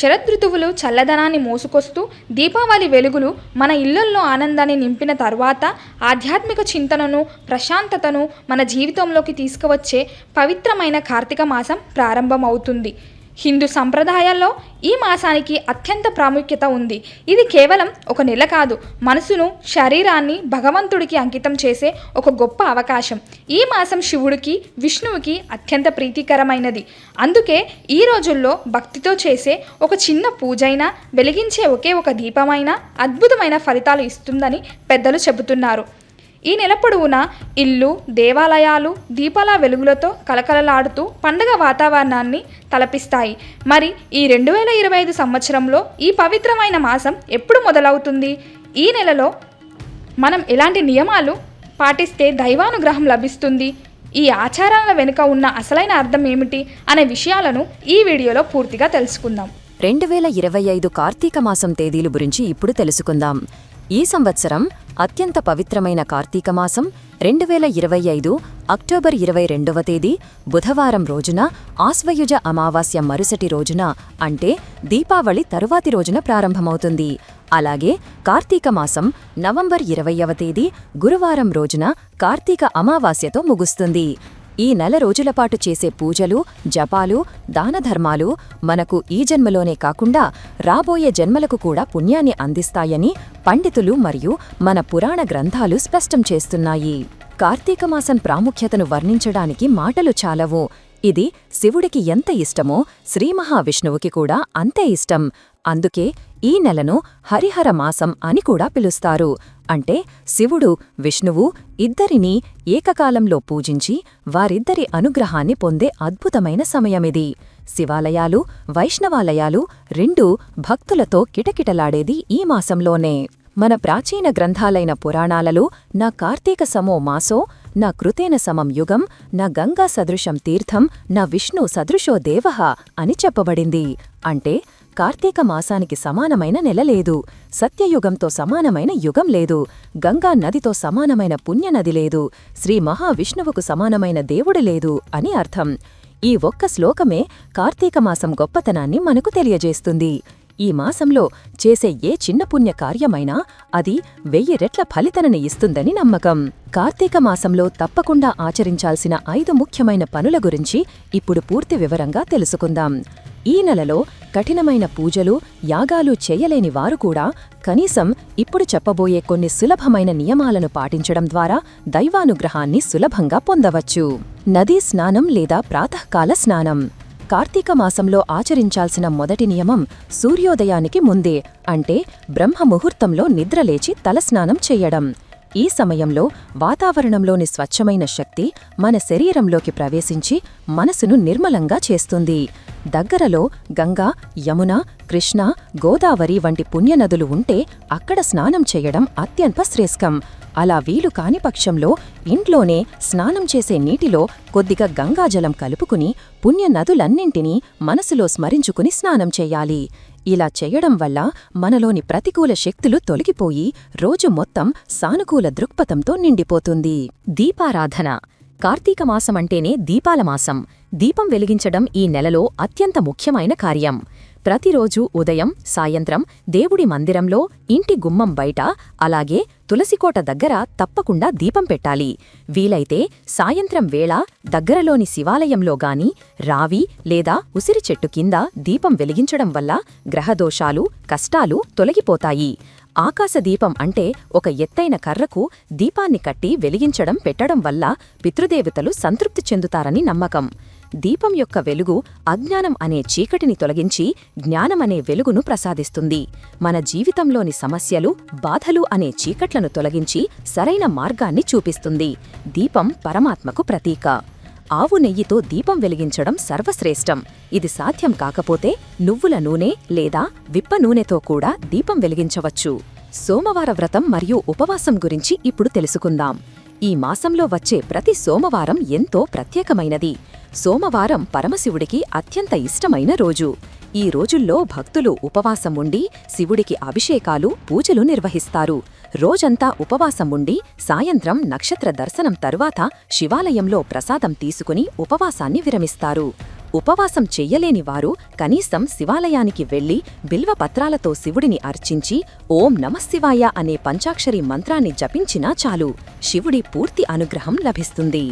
శరదృతువులు చల్లదనాన్ని మోసుకొస్తూ దీపావళి వెలుగులు మన ఇళ్ళల్లో ఆనందాన్ని నింపిన తర్వాత ఆధ్యాత్మిక చింతనను ప్రశాంతతను మన జీవితంలోకి తీసుకువచ్చే పవిత్రమైన కార్తీక మాసం ప్రారంభమవుతుంది. హిందూ సంప్రదాయాల్లో ఈ మాసానికి అత్యంత ప్రాముఖ్యత ఉంది. ఇది కేవలం ఒక నెల కాదు మనసును శరీరాన్ని భగవంతుడికి అంకితం చేసే ఒక గొప్ప అవకాశం. ఈ మాసం శివుడికి విష్ణువుకి అత్యంత ప్రీతికరమైనది. అందుకే ఈ రోజుల్లో భక్తితో చేసే ఒక చిన్న పూజైనా వెలిగించే ఒకే ఒక దీపమైన అద్భుతమైన ఫలితాలు ఇస్తుందని పెద్దలు చెబుతున్నారు. ఈ నెల పొడవునా ఇల్లు దేవాలయాలు దీపాల వెలుగులతో కలకలలాడుతూ పండగ వాతావరణాన్ని తలపిస్తాయి. మరి ఈ రెండు వేల ఇరవై ఐదు సంవత్సరంలో ఈ పవిత్రమైన మాసం ఎప్పుడు మొదలవుతుంది? ఈ నెలలో మనం ఎలాంటి నియమాలు పాటిస్తే దైవానుగ్రహం లభిస్తుంది? ఈ ఆచారాల వెనుక ఉన్న అసలైన అర్థం ఏమిటి అనే విషయాలను ఈ వీడియోలో పూర్తిగా తెలుసుకుందాం. రెండు వేల ఇరవై ఐదు కార్తీక మాసం తేదీలు గురించి ఇప్పుడు తెలుసుకుందాం. ఈ సంవత్సరం అత్యంత పవిత్రమైన కార్తీక మాసం రెండు వేల ఇరవై ఐదు అక్టోబర్ ఇరవై రెండవ తేదీ బుధవారం రోజున ఆశ్వయుజ అమావాస్య మరుసటి రోజున అంటే దీపావళి తరువాతి రోజున ప్రారంభమవుతుంది. అలాగే కార్తీక మాసం నవంబర్ ఇరవయవ తేదీ గురువారం రోజున కార్తీక అమావాస్యతో ముగుస్తుంది. ఈ నెల రోజులపాటు చేసే పూజలు జపాలు దానధర్మాలు మనకు ఈ జన్మలోనే కాకుండా రాబోయే జన్మలకు కూడా పుణ్యాన్ని అందిస్తాయని పండితులు మరియు మన పురాణ గ్రంథాలు స్పష్టం చేస్తున్నాయి. కార్తీక మాసం ప్రాముఖ్యతను వర్ణించడానికి మాటలు చాలవు. ఇది శివుడికి ఎంత ఇష్టమో శ్రీమహావిష్ణువుకి కూడా అంతే ఇష్టం. అందుకే ఈ నెలను హరిహర మాసం అని కూడా పిలుస్తారు. అంటే శివుడు విష్ణువు ఇద్దరినీ ఏకకాలంలో పూజించి వారిద్దరి అనుగ్రహాన్ని పొందే అద్భుతమైన సమయమిది. శివాలయాలు వైష్ణవాలయాలు రెండూ భక్తులతో కిటకిటలాడేది ఈ మాసంలోనే. మన ప్రాచీన గ్రంథాలైన పురాణాలలో నా కార్తీక సమో మాసో నా కృతేన సమం యుగం నా గంగా సదృశం తీర్థం నా విష్ణు సదృశో దేవః అని చెప్పబడింది. అంటే కార్తీక మాసానికి సమానమైన నెల లేదు. సత్యయుగంతో సమానమైన యుగం లేదు. గంగా నదితో సమానమైన పుణ్యనది లేదు. శ్రీ మహావిష్ణువుకు సమానమైన దేవుడు లేదు అని అర్థం. ఈ ఒక్క శ్లోకమే కార్తీక మాసం గొప్పతనాన్ని మనకు తెలియజేస్తుంది. ఈ మాసంలో చేసే ఏ చిన్న పుణ్య కార్యమైనా అది వెయ్యి రెట్ల ఫలితనని ఇస్తుందని నమ్మకం. కార్తీక మాసంలో తప్పకుండా ఆచరించాల్సిన ఐదు ముఖ్యమైన పనుల గురించి ఇప్పుడు పూర్తి వివరంగా తెలుసుకుందాం. ఈ నెలలో కఠినమైన పూజలు యాగాలు చేయలేని వారు కూడా కనీసం ఇప్పుడు చెప్పబోయే కొన్ని సులభమైన నియమాలను పాటించడం ద్వారా దైవానుగ్రహాన్ని సులభంగా పొందవచ్చు. నదీ స్నానం లేదా ప్రాతకాల స్నానం. కార్తీక మాసంలో ఆచరించాల్సిన మొదటి నియమం సూర్యోదయానికి ముందే అంటే బ్రహ్మ ముహూర్తంలో నిద్రలేచి తలస్నానం చెయ్యడం ఈ సమయంలో వాతావరణంలోని స్వచ్ఛమైన శక్తి మన శరీరంలోకి ప్రవేశించి మనసును నిర్మలంగా చేస్తుంది. దగ్గరలో గంగా యమున కృష్ణ గోదావరి వంటి పుణ్యనదులు ఉంటే అక్కడ స్నానం చేయడం అత్యంత శ్రేష్టం. అలా వీలు కాని పక్షంలో ఇంట్లోనే స్నానం చేసే నీటిలో కొద్దిగా గంగాజలం కలుపుకుని పుణ్యనదులన్నింటినీ మనసులో స్మరించుకుని స్నానం చేయాలి. ఇలా చెయ్యడం వల్ల మనలోని ప్రతికూల శక్తులు తొలగిపోయి రోజు మొత్తం సానుకూల దృక్పథంతో నిండిపోతుంది. దీపారాధన. కార్తీక మాసమంటేనే దీపాల మాసం. దీపం వెలిగించడం ఈ నెలలో అత్యంత ముఖ్యమైన కార్యం. ప్రతిరోజూ ఉదయం సాయంత్రం దేవుడి మందిరంలో ఇంటి గుమ్మం బయట అలాగే తులసికోట దగ్గర తప్పకుండా దీపం పెట్టాలి. వీలైతే సాయంత్రం వేళ దగ్గరలోని శివాలయంలో గాని రావి లేదా ఉసిరి చెట్టు కింద దీపం వెలిగించడం వల్ల గ్రహదోషాలు కష్టాలు తొలగిపోతాయి. ఆకాశదీపం అంటే ఒక ఎత్తైన కర్రకు దీపాన్ని కట్టి వెలిగించడం పెట్టడం వల్ల పితృదేవతలు సంతృప్తి చెందుతారని నమ్మకం. దీపం యొక్క వెలుగు అజ్ఞానం అనే చీకటిని తొలగించి జ్ఞానమనే వెలుగును ప్రసాదిస్తుంది. మన జీవితంలోని సమస్యలు బాధలు అనే చీకట్లను తొలగించి సరైన మార్గాన్ని చూపిస్తుంది. దీపం పరమాత్మకు ప్రతీక. ఆవు నెయ్యితో దీపం వెలిగించడం సర్వశ్రేష్టం. ఇది సాధ్యం కాకపోతే నువ్వుల నూనె లేదా విప్ప నూనెతో కూడా దీపం వెలిగించవచ్చు. సోమవార వ్రతం మరియు ఉపవాసం గురించి ఇప్పుడు తెలుసుకుందాం. ఈ మాసంలో వచ్చే ప్రతి సోమవారం ఎంతో ప్రత్యేకమైనది. సోమవారం పరమశివుడికి అత్యంత ఇష్టమైన రోజు. ఈ రోజుల్లో భక్తులు ఉపవాసం ఉండి శివుడికి అభిషేకాలు పూజలు నిర్వహిస్తారు. రోజంతా ఉపవాసం ఉండి సాయంత్రం నక్షత్ర దర్శనం తరువాత శివాలయంలో ప్రసాదం తీసుకుని ఉపవాసాన్ని విరమిస్తారు. ఉపవాసం చెయ్యలేని వారు కనీసం శివాలయానికి వెళ్ళి బిల్వపత్రాలతో శివుడిని అర్చించి ఓం నమశివాయ అనే పంచాక్షరి మంత్రాన్ని జపించినా చాలు. శివుడి పూర్తి అనుగ్రహం లభిస్తుంది.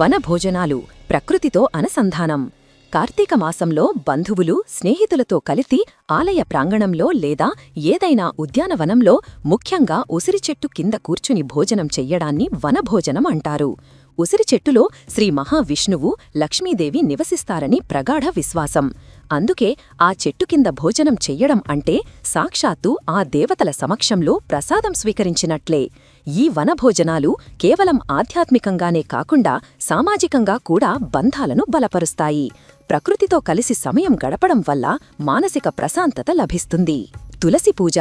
వనభోజనాలు ప్రకృతితో అనుసంధానం. కార్తీక మాసంలో బంధువులు స్నేహితులతో కలిసి ఆలయ ప్రాంగణంలో లేదా ఏదైనా ఉద్యానవనంలో ముఖ్యంగా ఉసిరి చెట్టు కింద కూర్చుని భోజనం చెయ్యడాన్ని వనభోజనం అంటారు. ఉసిరి చెట్టులో శ్రీ మహావిష్ణువు లక్ష్మీదేవి నివసిస్తారని ప్రగాఢ విశ్వాసం. అందుకే ఆ చెట్టు కింద భోజనం చెయ్యడం అంటే సాక్షాత్తు ఆ దేవతల సమక్షంలో ప్రసాదం స్వీకరించినట్లే. ఈ వనభోజనాలు కేవలం ఆధ్యాత్మికంగానే కాకుండా సామాజికంగా కూడా బంధాలను బలపరుస్తాయి. ప్రకృతితో కలిసి సమయం గడపడం వల్ల మానసిక ప్రశాంతత లభిస్తుంది. తులసి పూజ.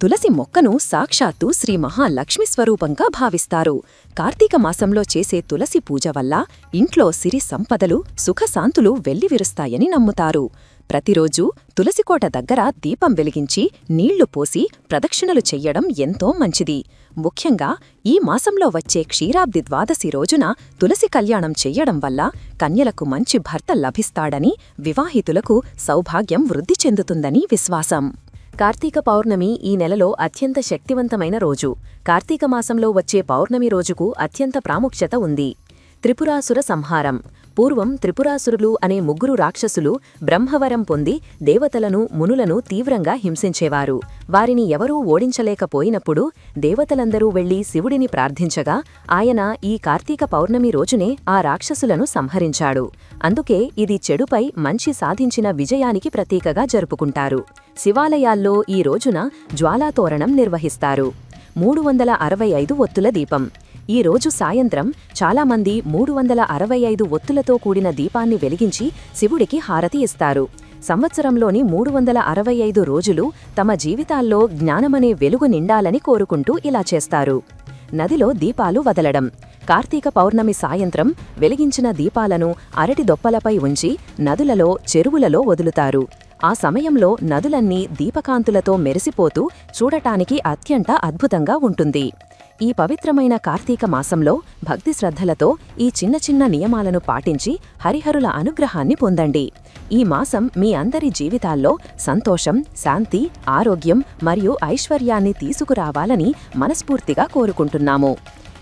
తులసి మొక్కను సాక్షాత్తు శ్రీ మహాలక్ష్మి స్వరూపంగా భావిస్తారు. కార్తీక మాసంలో చేసే తులసి పూజ వల్ల ఇంట్లో సిరి సంపదలు సుఖశాంతులు వెల్లివిరుస్తాయని నమ్ముతారు. ప్రతిరోజూ తులసికోట దగ్గర దీపం వెలిగించి నీళ్ళు పోసి ప్రదక్షిణలు చెయ్యడం ఎంతో మంచిది. ముఖ్యంగా ఈ మాసంలో వచ్చే క్షీరాబ్ది ద్వాదశి రోజున తులసి కళ్యాణం చెయ్యడం వల్ల కన్యలకు మంచి భర్త లభిస్తాడని వివాహితులకు సౌభాగ్యం వృద్ధి చెందుతుందని విశ్వాసం. కార్తీక పౌర్ణమి ఈ నెలలో అత్యంత శక్తివంతమైన రోజు. కార్తీక మాసంలో వచ్చే పౌర్ణమి రోజుకు అత్యంత ప్రాముఖ్యత ఉంది. త్రిపురాసుర సంహారం. పూర్వం త్రిపురాసురులు అనే ముగ్గురు రాక్షసులు బ్రహ్మవరం పొంది దేవతలను మునులను తీవ్రంగా హింసించేవారు. వారిని ఎవరూ ఓడించలేకపోయినప్పుడు దేవతలందరూ వెళ్ళి శివుడిని ప్రార్థించగా ఆయన ఈ కార్తీక పౌర్ణమి రోజునే ఆ రాక్షసులను సంహరించాడు. అందుకే ఇది చెడుపై మంచి సాధించిన విజయానికి ప్రతీకగా జరుపుకుంటారు. శివాలయాల్లో ఈ రోజున జ్వాలాతోరణం నిర్వహిస్తారు. మూడు వందల అరవై ఐదు ఒత్తుల దీపం. ఈ రోజు సాయంత్రం చాలామంది మూడు వందల అరవై ఐదు ఒత్తులతో కూడిన దీపాన్ని వెలిగించి శివుడికి హారతి ఇస్తారు. సంవత్సరంలోని మూడు వందల అరవై ఐదు రోజులు తమ జీవితాల్లో జ్ఞానమనే వెలుగు నిండాలని కోరుకుంటూ ఇలా చేస్తారు. నదిలో దీపాలు వదలడం. కార్తీక పౌర్ణమి సాయంత్రం వెలిగించిన దీపాలను అరటి దొప్పలపై ఉంచి నదులలో చెరువులలో వదులుతారు. ఆ సమయంలో నదులన్నీ దీపకాంతులతో మెరిసిపోతూ చూడటానికి అత్యంత అద్భుతంగా ఉంటుంది. ఈ పవిత్రమైన కార్తీక మాసంలో భక్తి శ్రద్ధలతో ఈ చిన్న చిన్న నియమాలను పాటించి హరిహరుల అనుగ్రహాన్ని పొందండి. ఈ మాసం మీ అందరి జీవితాల్లో సంతోషం శాంతి ఆరోగ్యం మరియు ఐశ్వర్యాన్ని తీసుకురావాలని మనస్ఫూర్తిగా కోరుకుంటున్నాము.